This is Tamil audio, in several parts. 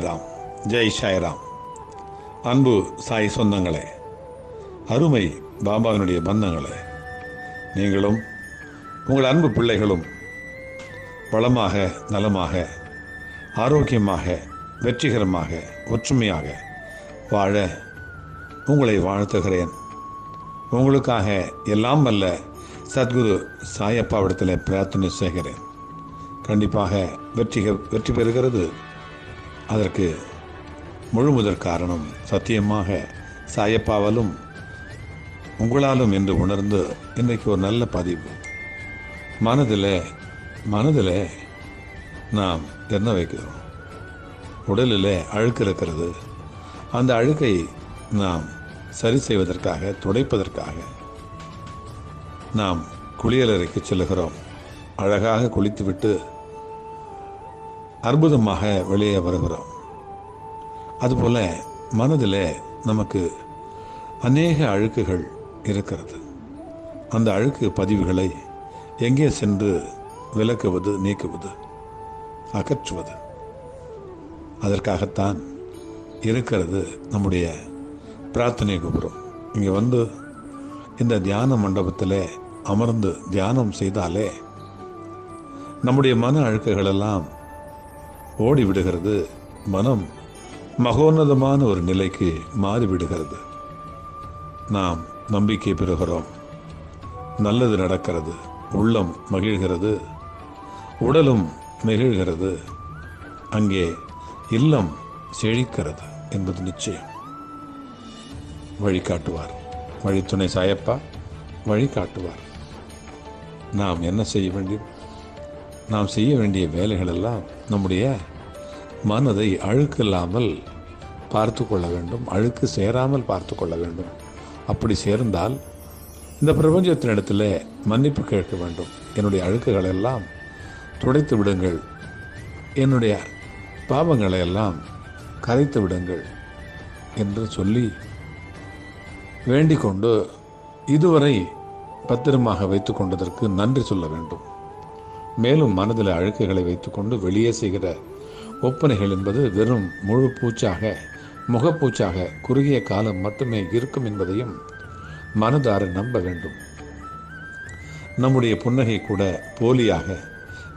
சாய்ராம். ஜெய் சாய்ராம். அன்பு சாய் சொந்தங்களே அருமை பாபாவினுடைய பந்தங்களே நீங்களும் உங்கள் அன்பு பிள்ளைகளும் வளமாக நலமாக ஆரோக்கியமாக வெற்றிகரமாக ஒற்றுமையாக வாழ உங்களை வாழ்த்துகிறேன். உங்களுக்காக எல்லாம் வல்ல சத்குரு சாயப்பாவிடத்தில் பிரார்த்தனை செய்கிறேன். கண்டிப்பாக வெற்றி வெற்றி பெறுகிறது. அதற்கு முழு முதற் காரணம் சத்தியமாக சாயப்பாவாலும் உங்களாலும் என்று உணர்ந்து இன்றைக்கு ஒரு நல்ல பதிவு. மனதில் மனதில் நாம் என்ன வைக்கிறோம். உடலில் அழுக்கு இருக்கிறது. அந்த அழுக்கை நாம் சரி செய்வதற்காக துடைப்பதற்காக நாம் குளியலறைக்கு செல்லுகிறோம். அழகாக குளித்துவிட்டு அற்புதமாக வெளியே வருகிறோம். அதுபோல் மனதில் நமக்கு அநேக அழுக்குகள் இருக்கிறது. அந்த அழுக்கு பதிவுகளை எங்கே சென்று விலக்குவது நீக்குவது அகற்றுவது அதற்காகத்தான் இருக்கிறது நம்முடைய பிரார்த்தனை கோபுரம். இங்கே வந்து இந்த தியான மண்டபத்தில் அமர்ந்து தியானம் செய்தாலே நம்முடைய மன அழுக்குகளெல்லாம் ஓடிவிடுகிறது. ஓடி விடுகிறது மனம் மகோன்னதமான ஒரு நிலைக்கு மாறிவிடுகிறது. நாம் நம்பிக்கை பெறுகிறோம். நல்லது நடக்கிறது. உள்ளம் மகிழ்கிறது. உடலும் நெகிழ்கிறது அங்கே இல்லம் செழிக்கிறது என்பது நிச்சயம். வழிகாட்டுவார். வழித்துணை சாயப்பா வழிகாட்டுவார். நாம் என்ன செய்ய வேண்டும்? நாம் செய்ய வேண்டிய வேலைகளெல்லாம் நம்முடைய மனதை அழுக்கில்லாமல் பார்த்து கொள்ள வேண்டும். அழுக்கு சேராமல் பார்த்து கொள்ள வேண்டும். அப்படி சேர்ந்தால் இந்த பிரபஞ்சத்தினிடத்தில் மன்னிப்பு கேட்க வேண்டும். என்னுடைய அழுக்குகளை எல்லாம் துடைத்து விடுங்கள். என்னுடைய பாவங்களை எல்லாம் கரைத்து விடுங்கள் என்று சொல்லி வேண்டிக் கொண்டு இதுவரை பத்திரமாக வைத்து கொண்டதற்கு நன்றி சொல்ல வேண்டும். மேலும் மனதில் அழுக்குகளை வைத்துக்கொண்டு வெளியே செய்கிற ஒப்பனைகள் என்பது வெறும் முழு பூச்சாக முகப்பூச்சாக குறுகிய காலம் மட்டுமே இருக்கும் என்பதையும் மனதார நம்ப வேண்டும். நம்முடைய புன்னகை கூட போலியாக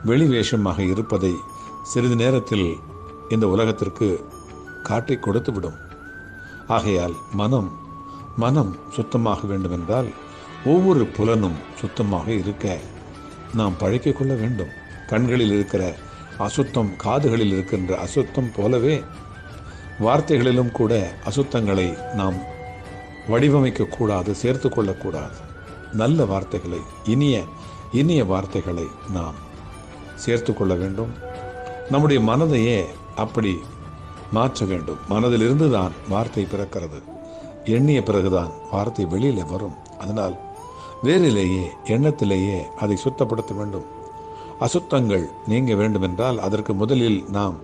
வெளி வேஷமாக இருப்பதை சிறிது நேரத்தில் இந்த உலகத்திற்கு காட்டி கொடுத்துவிடும் ஆகையால் மனம் மனம் சுத்தமாக வேண்டுமென்றால் ஒவ்வொரு புலனும் சுத்தமாக இருக்க நாம் பழக்கிக் கொள்ள வேண்டும். கண்களில் இருக்கிற அசுத்தம் காதுகளில் இருக்கின்ற அசுத்தம் போலவே வார்த்தைகளிலும் கூட அசுத்தங்களை நாம் வடிவமைக்க கூடாது சேர்த்து கொள்ளக்கூடாது நல்ல வார்த்தைகளை இனிய இனிய வார்த்தைகளை நாம் சேர்த்து கொள்ள வேண்டும். நம்முடைய மனதையே அப்படி மாற்ற வேண்டும். மனதிலிருந்து தான் வார்த்தை பிறக்கிறது. எண்ணிய பிறகுதான் வார்த்தை வெளியில் வரும். அதனால் வேறிலேயே எண்ணத்திலேயே அதை சுத்தப்படுத்த வேண்டும். அசுத்தங்கள் நீங்க வேண்டுமென்றால் அதற்கு முதலில் நாம்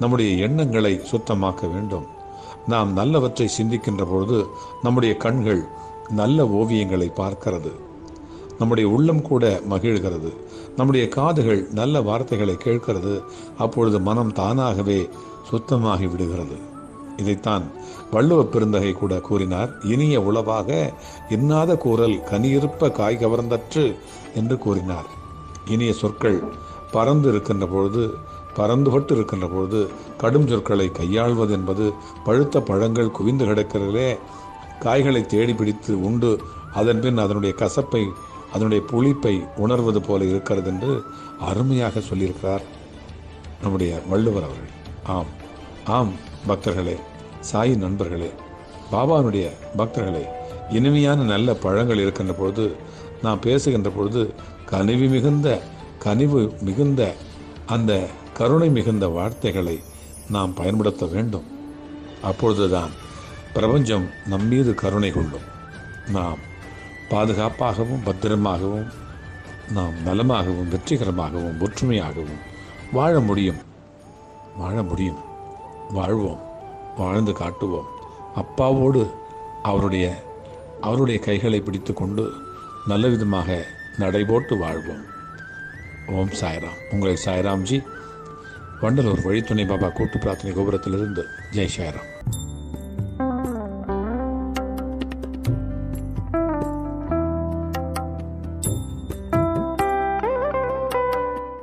நம்முடைய எண்ணங்களை சுத்தமாக்க வேண்டும். நாம் நல்லவற்றை சிந்திக்கின்ற பொழுது நம்முடைய கண்கள் நல்ல ஓவியங்களை பார்க்கிறது. நம்முடைய உள்ளம் கூட மகிழ்கிறது. நம்முடைய காதுகள் நல்ல வார்த்தைகளை கேட்கிறது. அப்பொழுது மனம் தானாகவே சுத்தமாகி விடுகிறது. இதைத்தான் வள்ளுவ பெருந்தகை கூட கூறினார் இனிய உளவாக இன்னாத கூறல் கனியிருப்ப காய் கவர்ந்தற்று என்று கூறினார். இனிய சொற்கள் பறந்து இருக்கின்ற பொழுது பறந்துபட்டு இருக்கின்ற பொழுது கடும் சொற்களை கையாள்வது என்பது பழுத்த பழங்கள் குவிந்து கிடக்கிறதே காய்களை தேடி பிடித்து உண்டு அதன் பின் அதனுடைய கசப்பை அதனுடைய புளிப்பை உணர்வது போல இருக்கிறது என்று அருமையாக சொல்லியிருக்கிறார் நம்முடைய வள்ளுவர் அவர்கள். ஆம் ஆம். பக்தர்களே சாய் நண்பர்களே பாபானுடைய பக்தர்களே இனிமையான நல்ல பழங்கள் இருக்கின்ற பொழுது நாம் பேசுகின்ற பொழுது கனிவு மிகுந்த கனிவு மிகுந்த அந்த கருணை மிகுந்த வார்த்தைகளை நாம் பயன்படுத்த வேண்டும். அப்பொழுதுதான் பிரபஞ்சம் நம்மீது கருணை கொள்ளும். நாம் பாதுகாப்பாகவும் பத்திரமாகவும் நாம் நலமாகவும் வெற்றிகரமாகவும் ஒற்றுமையாகவும் வாழ முடியும். வாழ முடியும். வாழ்வோம் வாழ்ந்து காட்டுவோம். அப்பாவோடு அவருடைய அவருடைய கைகளை பிடித்து கொண்டு நல்ல விதமாக நடைபோட்டு வாழ்வோம். ஓம் சாய்ராம். உங்களை சாய்ராம்ஜி. வண்டலூர் வழித்துணை பாபா கூட்டு பிரார்த்தனை கோபுரத்திலிருந்து. ஜெய் சாய்ராம்.